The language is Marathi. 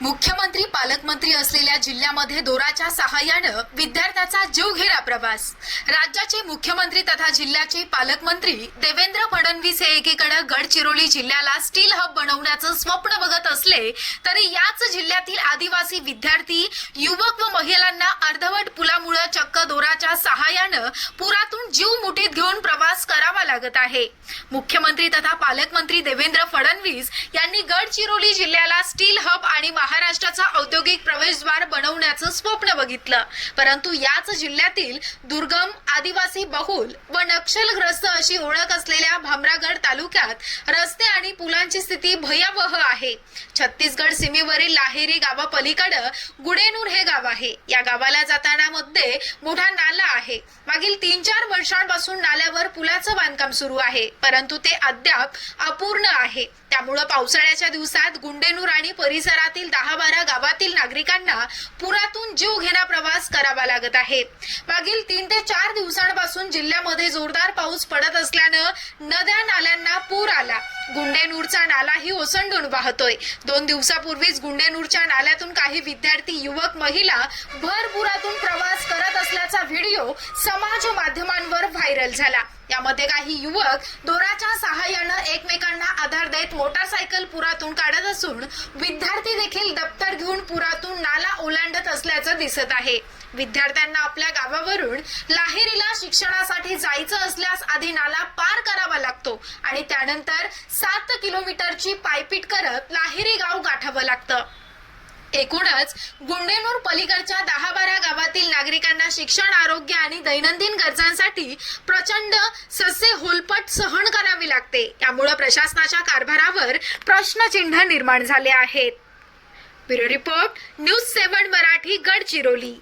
मुख्यमंत्री पालकमंत्री असलेल्या जिल्ह्यामध्ये दोराच्या सहाय्यानं विद्यार्थ्याचा जीवघेरा प्रवास. राज्याचे मुख्यमंत्री तथा जिल्ह्याचे पालकमंत्री देवेंद्र फडणवीस हे एकीकडे गडचिरोली जिल्ह्याला स्टील हब बनवण्याचं स्वप्न बघत असले तरी याच जिल्ह्यातील आदिवासी विद्यार्थी युवक व महिलांना अर्धवट पुलामुळे चक्क दोराच्या सहाय्यानं पुरातून जीव मुठीत घेऊन प्रवास करावा लागत आहे. मुख्यमंत्री तथा पालकमंत्री देवेंद्र फडणवीस यांनी गडचिरोली जिल्ह्याला स्टील हब आणि महाराष्ट्राचा औद्योगिक प्रवेशद्वार बनवण्याचं स्वप्न बघितलं. परंतु याच जिल्ह्यातील दुर्गम आदिवासी बहुल व नक्षलग्रस्त अशी ओळख असलेल्या भामरागड तालुक्यात रस्ते आणि पुलांची स्थिती भयावह आहे. छत्तीसगड सीमेवरील लाहेरी गावापलीकडं गुडेनूर हे गाव आहे. या गावाला जाताना मध्ये मोठा नाला आहे. मागील तीन वर्षांपासून नाल्यावर पुलाचं बांधकाम सुरू आहे? परंतु ते अद्याप अपूर्ण आहे. त्यामुळं पावसाळ्याच्या दिवसात गुंडेनूर आणि परिसरातील दहा बारा गावातील नागरिकांना पुरातून जीव घेणा प्रवास करावा लागत आहे. मागील तीन ते चार दिवसांपासून जिल्ह्यामध्ये जोरदार पाऊस पडत असल्यानं नद्या नाल्यांना पूर आला. गुंडेनूरचा नालाही ओसंडून वाहतोय. दोन दिवसापूर्वीच गुंडेनूरच्या नाल्यातून काही विद्यार्थी युवक महिला भरपुरातून प्रवास करत असल्याचा व्हिडिओ समाज माध्यमांवर व्हायरल झाला. यामध्ये काही युवक दोराच्या सहाय्यानं एकमेकांना आधार देत मोटारसायकल पुरातून काढत असून विद्यार्थी देखील दप्तर घेऊन पुरातून नाला ओलांडत असल्याचं दिसत आहे. विद्यार्थ्यांना आपल्या गावावरून लाहेरीला शिक्षणासाठी जायचं असल्यास आधी नाला पार करावा लागतो. आणि त्यानंतर सात किलोमीटरची पायपीट करत लाहेरी गाव गाठावं लागतं. एकूणच गुंडेनूर पलीकडच्या दहा बारा गावातील नागरिकांना शिक्षण आरोग्य आणि दैनंदिन गरजांसाठी प्रचंड ससे होलपट सहन करावी लागते. त्यामुळे प्रशासनाच्या कारभारावर प्रश्नचिन्ह निर्माण झाले आहेत. Bureau report news seven Marathi Gadchiroli.